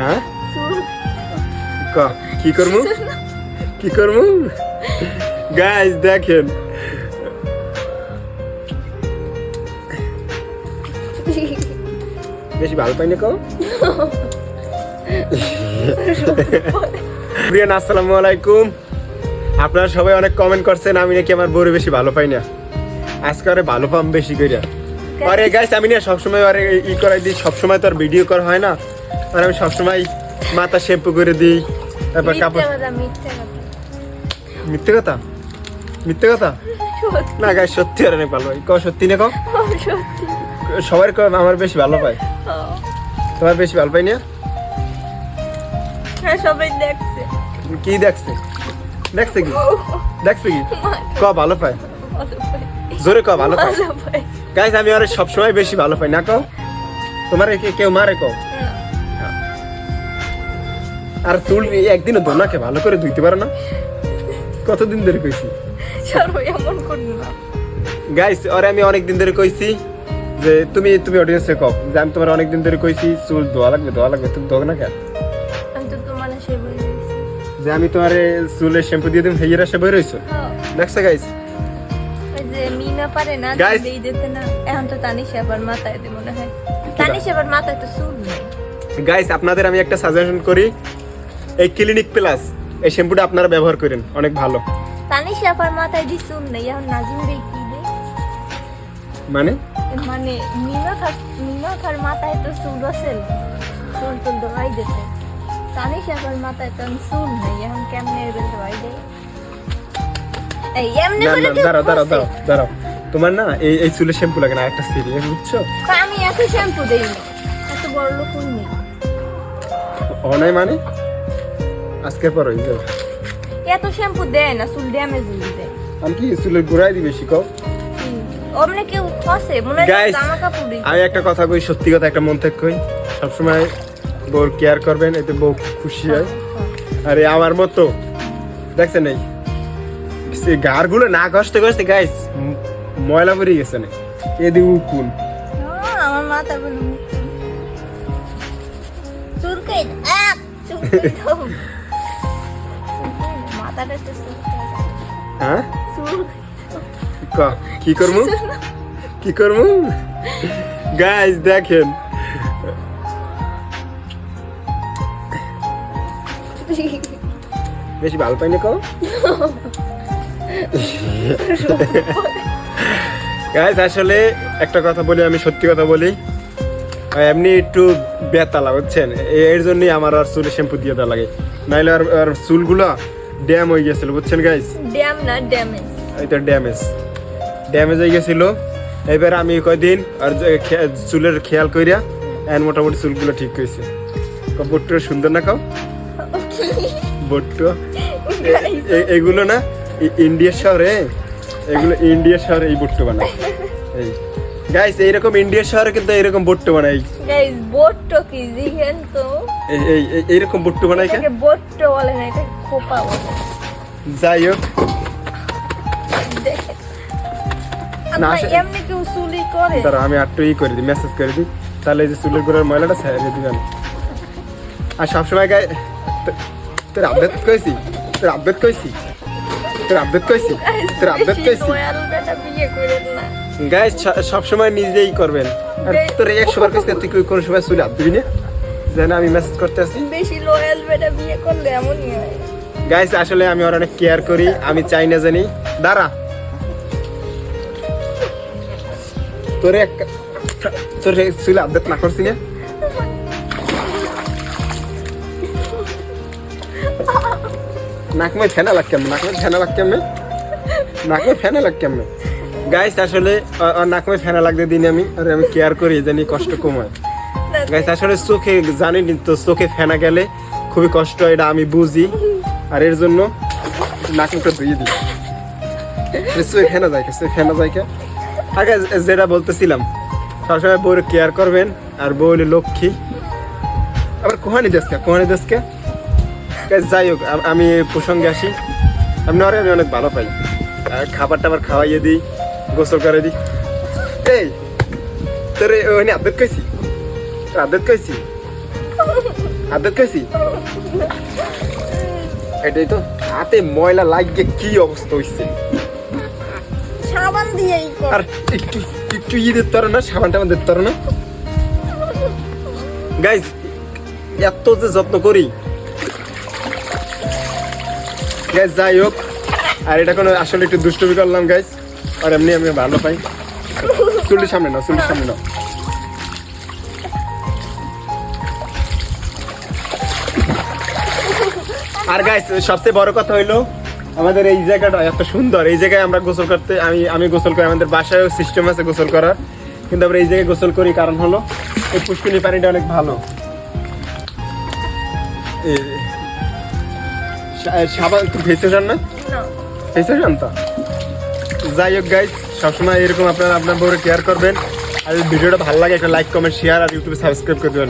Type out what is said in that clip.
হ্যাঁ? ক কি করব কি করব গাইজ দেখেন। বেশি ভালো পাই না কও প্রিয়ান আসসালামু আলাইকুম। আপনারা সবাই অনেক কমেন্ট করছেন আমি নাকি আমার বউরে বেশি ভালো পাই না। আজকে আরে ভালো পাম বেশি কইরা। আরে গাইস আমি না সবসময় আরে ই করাই দিই সবসময় তো আর ভিডিও করা হয় না। আর আমি সবসময় মাথা শ্যাম্পু করে দিই তারপর কাপড় মিথ্যে কথা। মিথ্যে কথা? না গাইস সত্যি আর অনেক ভালো পাই ক সত্যি না সত্যি। সবাই কয় আমার বেশি ভালো পাই তোমার বেশি ভালো পাই না? হ্যাঁ সবাই দেখছে। কি দেখছে? দেখছে কি? দেখছে কি? ক ভালো পাই জোরে ক ভালো পাই গাইস আমি আর সবসময় বেশি ভালো পাই না কও? তোমার কে- কেউ মারে কও? আর চুল একদিনও দোনাকে ভালো করে ধুইতে পারো না। কতদিন ধরে কইছি? এমন না। গাইস ওরে আমি অনেক দিন ধরে কইছি যে তুমি তুমি অডিয়েন্সে কও যে আমি তোমার অনেক দিন ধরে কইছি চুল ধোয়া লাগবে ধোয়া লাগবে তুমি ধোক না কেন? যে আমি তোমার চুলে শ্যাম্পু দিয়ে দিম হেয়ার আসে বই রইছো? হ্যাঁ, দেখছ গাইস ওই যে মিনা পারে না দিয়ে দিতে না এখন তো তানিশ আবার মাথায় দিয়ে মনে হয়। তানিশ আবার মাথায় তো চুল গাইস আপনাদের আমি একটা সাজেশন করি। এই ক্লিনিক প্লাস এই শ্যাম্পুটা আপনারা ব্যবহার করেন অনেক ভালো। মাথায় দিয়ে চুল এখন নাজিম রে কি দে মানে? মানে মিনা খার মিনা খার মাথায় তো চুল আছে চুল টুল ধোয়াই দিতে তানিশ আবার মাথায় তো চুল নেই এখন কেমনে এবার ধোয়াই দেয় এই এমনি না করে দাঁড়াও দাঁড়াও দাঁড়াও দাঁড়াও। তোমার না এই এই চুলে শ্যাম্পু লাগে না একটা সিরিয়াস বুঝছ? আমি এত শ্যাম্পু দেই না এত বড় লোক নেই অনাই মানে? আজকের পর হয়ে যাবে এত শ্যাম্পু দেয় না চুল ড্যামেজ হয়ে যায়। আমি কি চুলের গোড়ায় কও অমনে কেউ খসে মনে হয় জামা কাপড় আমি একটা কথা কই সত্যি কথা একটা মন থেকে কই। সবসময় বউর কেয়ার করবেন এতে বউ খুশি হয়। আরে আমার মতো দেখছেন এই? সে গারগুলো না কষ্ট করছে গাইস ময়লা পড়ে গেছে না। এদি উকুন। হ্যাঁ, আমার মাথা বলে হ্যাঁ? কি করমু কি করমু গাইস দেখেন। বেশি ভালো পাই না কও গাইস আসলে একটা কথা বলি, আমি সত্যি কথা বলি। এমনি একটু বেতালা বুঝছেন? এর জন্যই আমার আর চুলে শ্যাম্পু দিয়ে দেওয়া লাগে। নাইলে আর চুলগুলো ড্যাম হয়ে গেছিল বুঝছেন গাইস ড্যাম না ড্যামেজ এটা ড্যামেজ ড্যামেজ হয়ে গেছিল। এবার আমি কয়দিন আর চুলের খেয়াল কইরা এন মোটামুটি চুলগুলো ঠিক হয়েছে। বট্টু সুন্দর না কাও? বট্টু। এগুলো না ই- ইন্ডিয়ার শহরে এগুলো ইন্ডিয়ার শহরে এই বট্টু বানায়। এই। গাইস এইরকম ইন্ডিয়ার শহরে কিন্তু এইরকম বট্টু বানাই গাইস বোট্টো কি জিগেন তো? এই এই এই- এইরকম বট্টু বানাই কেন? এটাকে বলে না এটা খোপা বলে যাই হোক এমনি কেউ চুলি করে? দাঁড়া আমি আটটু ই করে দিই মেসেজ করে দিই। তাহলে এই যে চুলের গোড়ার ময়লাটা ছেড়ে দিবেন। আর সবসময় গায়ে তোর আপডেট কইছি? তোর আপডেট কইছি? তোর আপডেট কইছি? তোর আপডেট কইছি? গাইস সবসময় নিজেই করবেন। আর তোর একশো বার কইছি তুই কোনো সময় চুলে হাত দিবি না? জানি আমি মেসেজ করতে আসি বেশি লয়াল বেটা বিয়ে করলে এমনই হয়। গাইস আসলে আমি ওর অনেক কেয়ার করি আমি চাই না জানি। দাঁড়া। তোরে এক- তোর চুলে আপডেট না করছি না নাক মে ফেনা লাগ কেমন? নাক মে ফেনা লাগ কেমনে? নাক মে ফেনা লাগ কেমনে? গাইস আসলে ওর- ওর নাক মে ফেনা লাগতে দিন আমি আর আমি কেয়ার করি জানি কষ্ট কম হয় গাইস আসলে চোখে জানি তো চোখে ফেনা গেলে খুবই কষ্ট হয় এটা আমি বুঝি। আর এর জন্য নাক মুখটা ধুয়ে দিই চোখে ফেনা যায় কে? চোখে ফেনা যায় কে? আগে যেটা বলতেছিলাম, সবসময় বউর কেয়ার করবেন আর বউ হলে লক্ষ্মী। আবার কোহানি দেশকে কোহানি দেশকে যাই হোক আমি প্রসঙ্গে আসি। আপনি ওরে আমি অনেক ভালো পাই। আর খাবার টাবার খাওয়াইয়ে দিই, গোসল করে দিই। এই, তোর ওখানে আদত কইছি? আপডেট কইছি? আদত খাইছি এটাই তো। হাতে ময়লা লাগিয়ে কি অবস্থা হইছে? সাবান দিয়েই আর একটু একটু ইয়ে দিতে পারো না? সাবানটা আমার দিতে পারো না? গাইজ এত যে যত্ন করি। গাইজ যাই হোক। আর এটা কোনো আসলে একটু দুষ্টুমি করলাম গাইজ আর এমনি আমি ভালো পাই। চুলির সামনে নাও চুলির সামনে নাও। আর গাইস সবচেয়ে বড় কথা হইল আমাদের এই জায়গাটা এত সুন্দর। এই জায়গায় আমরা গোসল করতে আমি আমি গোসল করি আমাদের বাসায়ও সিস্টেম আছে গোসল করার। কিন্তু আমরা এই জায়গায় গোসল করি কারণ হলো এই পুষ্কিনী পানিটা অনেক ভালো। সাবান তুই ভেসে যান না? যান তো? যাই হোক গাইস সবসময় এরকম আপনারা আপনার বউরে কেয়ার করবেন। আর ভিডিওটা ভালো লাগে একটা লাইক কমেন্ট শেয়ার আর ইউটিউবে সাবস্ক্রাইব করে দেবেন।